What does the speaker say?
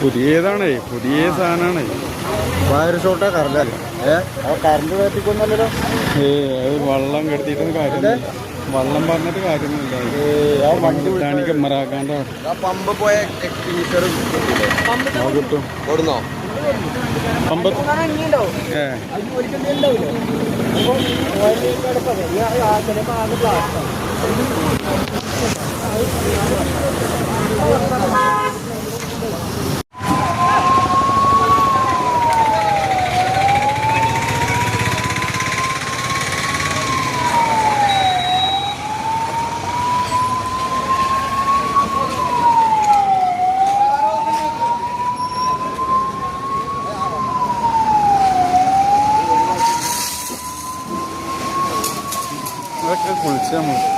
പുതിയതാണേ പുതിയ സാധനമാണേ വയർ ഷോട്ടാ കറണ്ട് ഏ കറണ്ട് കത്തിക്കൊന്നല്ലോ ഏ അത് വെള്ളം കെടുത്തിട്ടൊന്നും കാര്യമില്ല വെള്ളം പറഞ്ഞിട്ട് കാര്യമൊന്നുമില്ല ആ വണ്ടി ഇതാണ് ക്യാമറാക്കാണ്ട് പമ്പ് പോയ കിട്ടും ഓടുന്നോ 我感觉我这身。